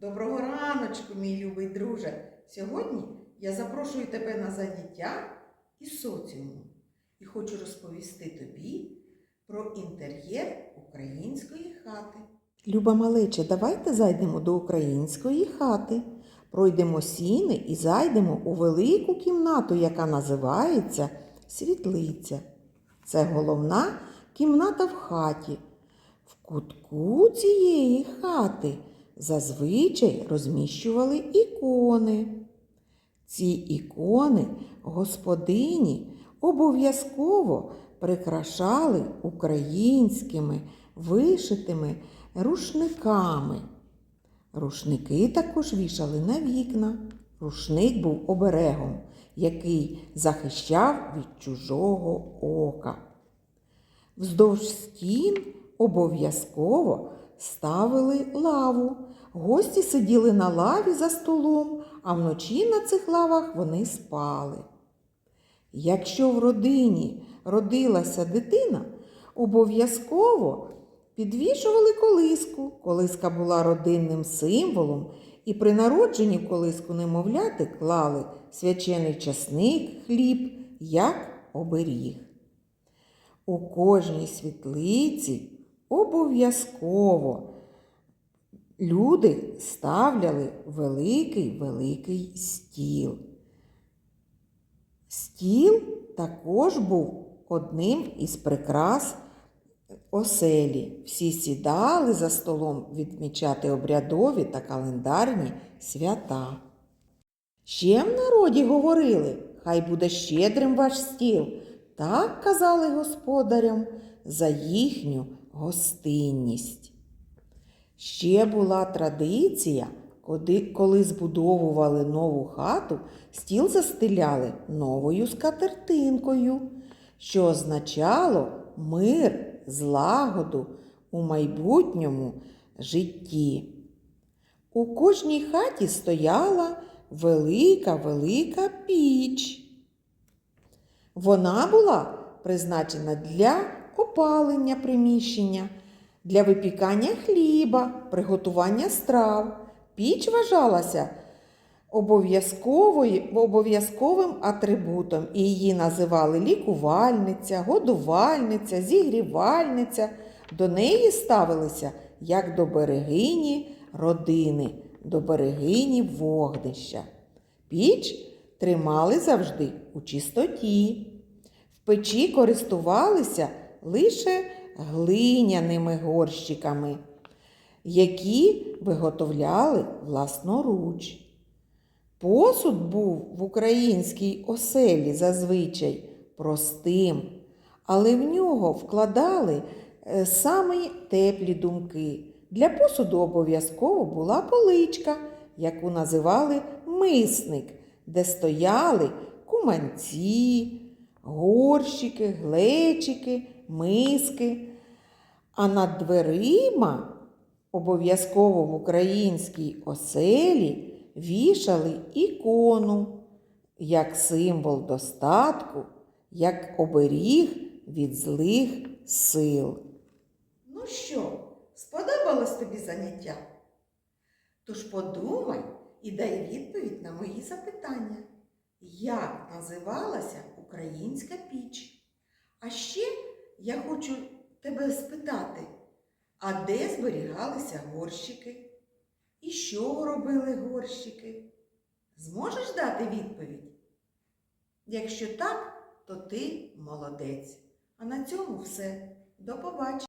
Доброго раночку, мій любий друже. Сьогодні я запрошую тебе на заняття із соціуму і хочу розповісти тобі про інтер'єр української хати. Люба малече, давайте зайдемо до української хати. Пройдемо сіни і зайдемо у велику кімнату, яка називається світлиця. Це головна кімната в хаті. В кутку цієї хати зазвичай розміщували ікони. Ці ікони господині обов'язково прикрашали українськими вишитими рушниками. Рушники також вішали на вікна. Рушник був оберегом, який захищав від чужого ока. Вздовж стін обов'язково ставили лаву. Гості сиділи на лаві за столом, а вночі на цих лавах вони спали. Якщо в родині родилася дитина, обов'язково підвішували колиску. Колиска була родинним символом, і при народженні в колиску немовляти клали свячений часник, хліб, як оберіг. У кожній світлиці обов'язково люди ставляли великий великий стіл. Стіл також був одним із прикрас оселі. Всі сідали за столом відмічати обрядові та календарні свята. Ще в народі говорили, хай буде щедрим ваш стіл. Так казали господарям за їхню гостинність. Ще була традиція, коли, збудовували нову хату, стіл застеляли новою скатертинкою, що означало мир, злагоду у майбутньому житті. У кожній хаті стояла велика велика піч. Вона була призначена для опалення приміщення, для випікання хліба, приготування страв. Піч вважалася обов'язковим атрибутом, і її називали лікувальниця, годувальниця, зігрівальниця. До неї ставилися як до берегині родини, до берегині вогнища. Піч тримали завжди у чистоті. В печі користувалися лише глиняними горщиками, які виготовляли власноруч. Посуд був в українській оселі зазвичай простим, але в нього вкладали е, самі теплі думки. Для посуду обов'язково була поличка, яку називали мисник, де стояли куманці, горщики, глечики, миски. А над дверима обов'язково в українській оселі вішали ікону як символ достатку, як оберіг від злих сил. Ну що, сподобалось тобі заняття? Тож подумай і дай відповідь на мої запитання. Як називалася українська піч? А ще я хочу тебе спитати, а де зберігалися горщики? І що робили горщики? Зможеш дати відповідь? Якщо так, то ти молодець. А на цьому все. До побачення.